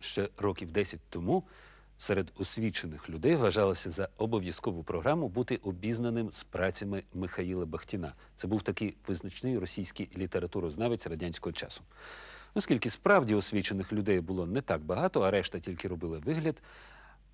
Ще років 10 тому серед освічених людей вважалося за обов'язкову програму бути обізнаним з працями Михаїла Бахтіна. Це був такий визначний російський літературознавець радянського часу. Оскільки справді освічених людей було не так багато, а решта тільки робили вигляд.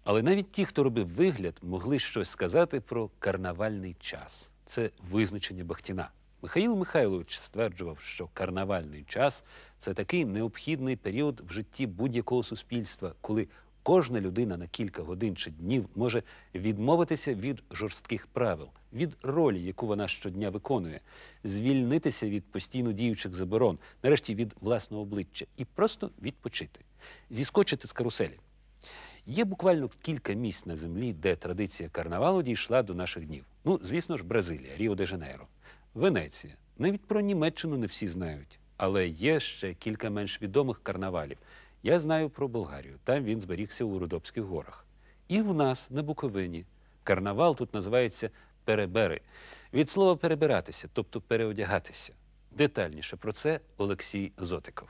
Але навіть ті, хто робив вигляд, могли щось сказати про карнавальний час. Це визначення Бахтіна. Михаїл Михайлович стверджував, що карнавальний час це такий необхідний період в житті будь-якого суспільства, коли кожна людина на кілька годин чи днів може відмовитися від жорстких правил, від ролі, яку вона щодня виконує, звільнитися від постійно діючих заборон, нарешті від власного обличчя і просто відпочити, зіскочити з каруселі. Є буквально кілька місць на землі, де традиція карнавалу дійшла до наших днів. Ну, звісно ж, Бразилія, Ріо де Жанейро, Венеція. Навіть про Німеччину не всі знають, але є ще кілька менш відомих карнавалів. Я знаю про Болгарію. Там він зберігся у Рудопських горах. І в нас на Буковині карнавал тут називається перебери. Від слова перебиратися, тобто переодягатися. Детальніше про це Олексій Зотиков.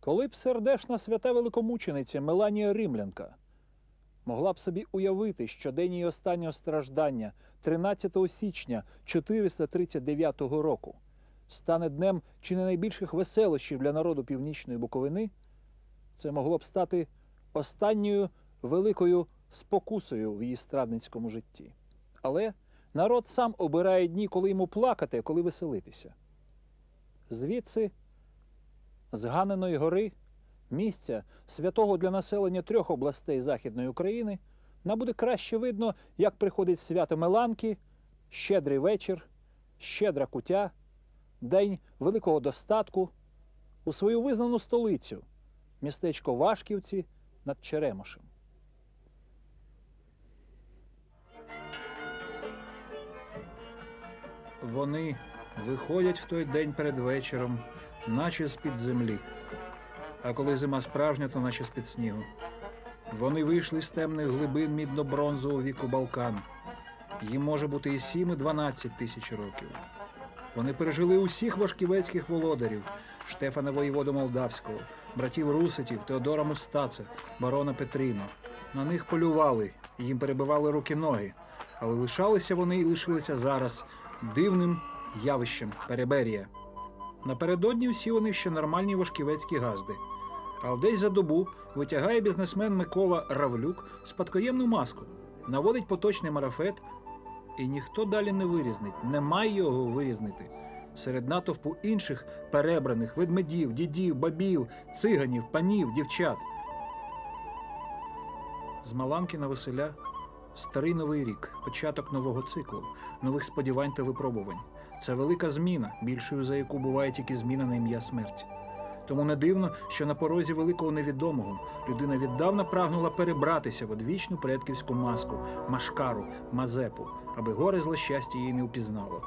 Коли б сердешна свята великомучениця Меланія Римлянка могла б собі уявити, що день її останнього страждання, 13 січня 439 року, стане днем чи не найбільших веселощів для народу Північної Буковини, це могло б стати останньою великою спокусою в її страдницькому житті. Але народ сам обирає дні, коли йому плакати, а коли веселитися. Звідси з Ганеної гори, місця святого для населення трьох областей Західної України, нам буде краще видно, як приходить свято Меланки, щедрий вечір, щедра кутя, день великого достатку, у свою визнану столицю, містечко Вашківці над Черемошем. Вони виходять в той день перед вечором, наче з-під землі. А коли зима справжня, то наче з-під снігу. Вони вийшли з темних глибин мідно-бронзового віку Балкан. Їм може бути і 7, і 12 тисяч років. Вони пережили усіх важківецьких володарів Штефана воєводу Молдавського, братів Руситів, Теодора Мустаца, барона Петріно. На них полювали, їм перебивали руки ноги, але лишалися вони і лишилися зараз дивним явищем Переберія. Напередодні всі вони ще нормальні важківецькі газди. А десь за добу витягає бізнесмен Микола Равлюк спадкоємну маску, наводить поточний марафет, і ніхто далі не вирізнить, немає його вирізнити. Серед натовпу інших перебраних ведмедів, дідів, бабів, циганів, панів, дівчат. З Маланки на Василя старий новий рік, початок нового циклу, нових сподівань та випробувань. Це велика зміна, більшою за яку буває тільки зміна на ім'я смерть. Тому не дивно, що на порозі великого невідомого людина віддавна прагнула перебратися в одвічну предківську маску, машкару, мазепу, аби горе злощастя її не впізнало.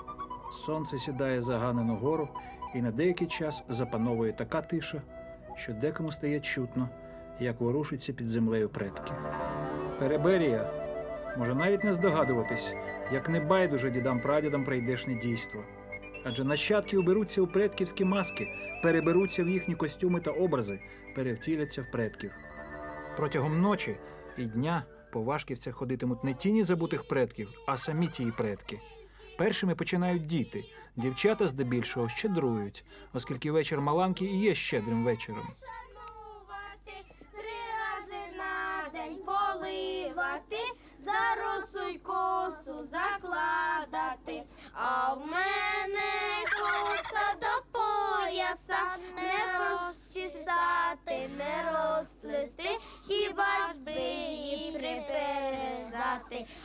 Сонце сідає за гору, і на деякий час запановує така тиша, що декому стає чутно, як ворушиться під землею предки. Переберія може навіть не здогадуватись, як не байдуже дідам-прадідам прийдешне дійство. Адже нащадки уберуться у предківські маски, переберуться в їхні костюми та образи, перевтіляться в предків. Протягом ночі і дня по Вашківцях ходитимуть не тіні забутих предків, а самі тії предки. Першими починають діти. Дівчата здебільшого щедрують, оскільки вечір Маланки і є щедрим вечором.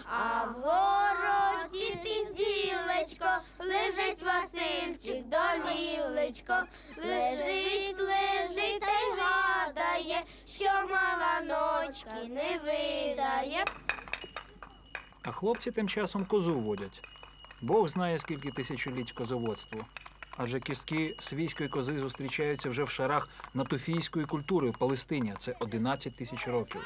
А в городі під зілечко лежить Васильчик до лілечко, лежить, лежить та й гадає, що мала ночки не видає. А хлопці тим часом козу водять. Бог знає, скільки тисячоліть козоводству. Адже кістки свійської кози зустрічаються вже в шарах натуфійської культури в Палестині. Це 11 тисяч років.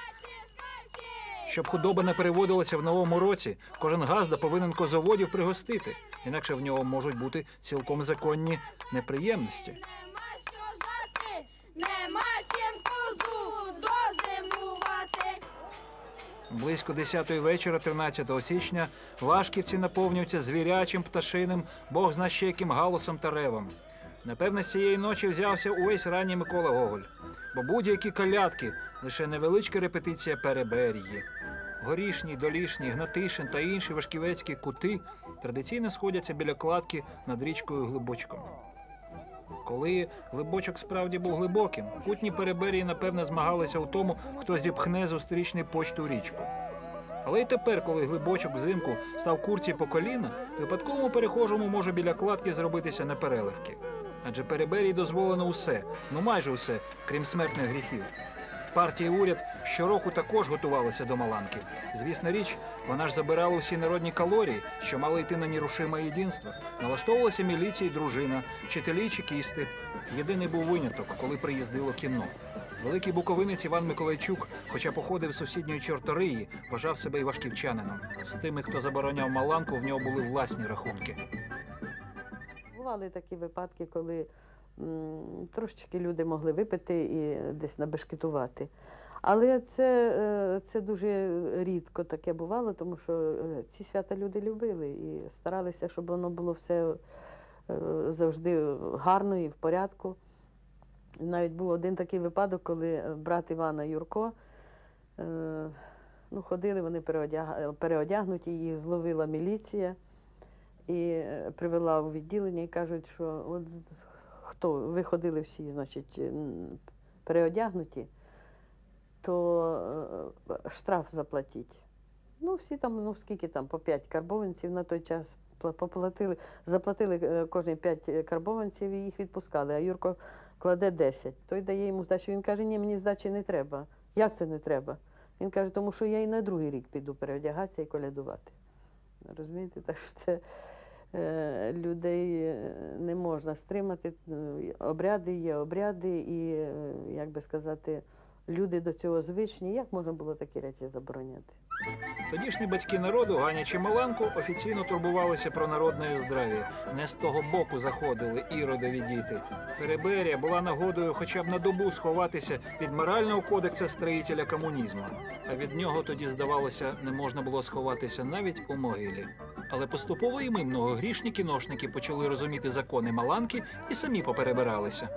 Щоб худоба не переводилася в новому році, кожен газда повинен козоводів пригостити, інакше в нього можуть бути цілком законні неприємності. Нема чим козу дозимувати. Близько 10-ї вечора, 13 січня, Вашківці наповнюються звірячим, пташиним, бог зна ще яким галусом та ревом. Напевне, з цієї ночі взявся увесь ранній Микола Гоголь, бо будь-які калятки лише невеличка репетиція переберії. Горішній, Долішній, Гнатишин та інші важківецькі кути традиційно сходяться біля кладки над річкою Глибочком. Коли глибочок справді був глибоким, кутні переберії, напевне, змагалися у тому, хто зіпхне зустрічний почту річку. Але й тепер, коли глибочок взимку став курці по коліна, випадковому перехожому може біля кладки зробитися непереливки. Адже переберії дозволено усе, ну майже усе, крім смертних гріхів. Партія уряд щороку також готувалися до Маланки. Звісна річ, вона ж забирала усі народні калорії, що мали йти на нерушиме єдинство. Налаштовувалася міліція і дружина, вчителі і чекісти. Єдиний був виняток, коли приїздило кіно. Великий буковинець Іван Миколайчук, хоча походив з сусідньої чорториї, вважав себе і важківчанином. З тими, хто забороняв Маланку, в нього були власні рахунки. Бували такі випадки, коли трошечки люди могли випити і десь набешкетувати. Але це, е, це дуже рідко таке бувало, тому що е, ці свята люди любили і старалися, щоб воно було все е, завжди гарно і в порядку. Навіть був один такий випадок, коли брат Івана Юрко. Ну, ходили вони переодягнуті, їх зловила міліція і привела у відділення і кажуть, що от хто ви ходили всі, значить, переодягнуті, то е, штраф заплатіть. Ну, всі там, ну скільки там, по 5 карбованців на той час поплатили, заплатили е, кожні 5 карбованців і їх відпускали. А Юрко кладе 10. Той дає йому здачу. Він каже, ні, мені здачі не треба. Як це не треба? Він каже, тому що я і на другий рік піду переодягатися і колядувати. Розумієте, так що це е, людей е, не можна стримати. Е, Обряди є обряди, і, е, як би сказати, люди до цього звичні. Як можна було такі речі забороняти? Тодішні батьки народу, ганячи Маланку, офіційно турбувалися про народне здрав'я. Не з того боку заходили іродові діти. Переберія була нагодою хоча б на добу сховатися від морального кодекса строїтеля комунізму. А від нього тоді, здавалося, не можна було сховатися навіть у могилі. Але поступово і ми, многогрішні кіношники, почали розуміти закони Маланки і самі поперебиралися.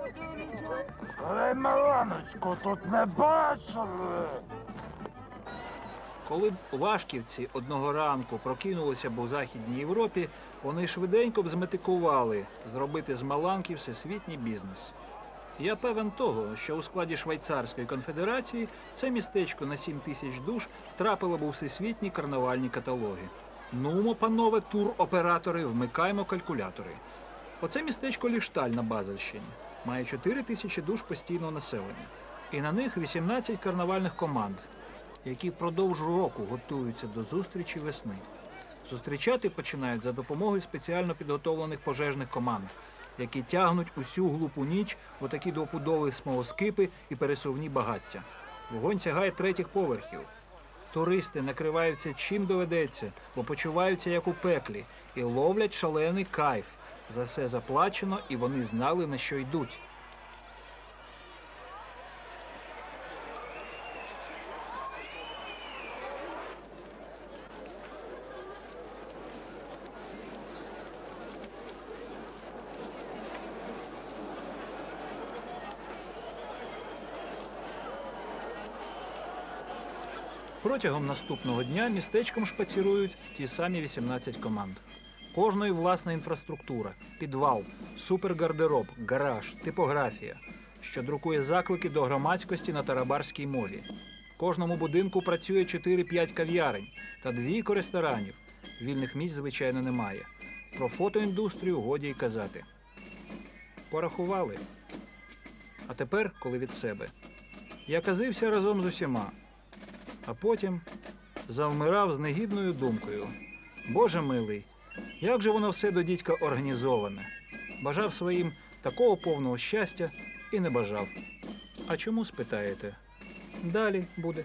Ви Миланочку тут не бачили? Коли б важківці одного ранку прокинулися б у Західній Європі, вони швиденько б зметикували зробити з Маланки всесвітній бізнес. Я певен того, що у складі Швейцарської конфедерації це містечко на 7 тисяч душ втрапило б у всесвітні карнавальні каталоги. Нумо, панове, тур-оператори, вмикаємо калькулятори. Оце містечко Лішталь на Базельщині. Має 4 тисячі душ постійного населення. І на них 18 карнавальних команд, які впродовж року готуються до зустрічі весни. Зустрічати починають за допомогою спеціально підготовлених пожежних команд, які тягнуть усю глупу ніч у такі двопудові смолоскипи і пересувні багаття. Вогонь сягає третіх поверхів. Туристи накриваються чим доведеться, бо почуваються як у пеклі, і ловлять шалений кайф. За все заплачено, і вони знали, на що йдуть. Протягом наступного дня містечком шпацірують ті самі 18 команд. Кожної власна інфраструктура, підвал, супергардероб, гараж, типографія, що друкує заклики до громадськості на тарабарській мові. В кожному будинку працює 4-5 кав'ярень та двійко ресторанів. Вільних місць, звичайно, немає. Про фотоіндустрію годі й казати. Порахували. А тепер, коли від себе. Я казився разом з усіма, а потім завмирав з негідною думкою. Боже милий, Як же воно все до дідька організоване? Бажав своїм такого повного щастя і не бажав. А чому спитаєте? Далі буде.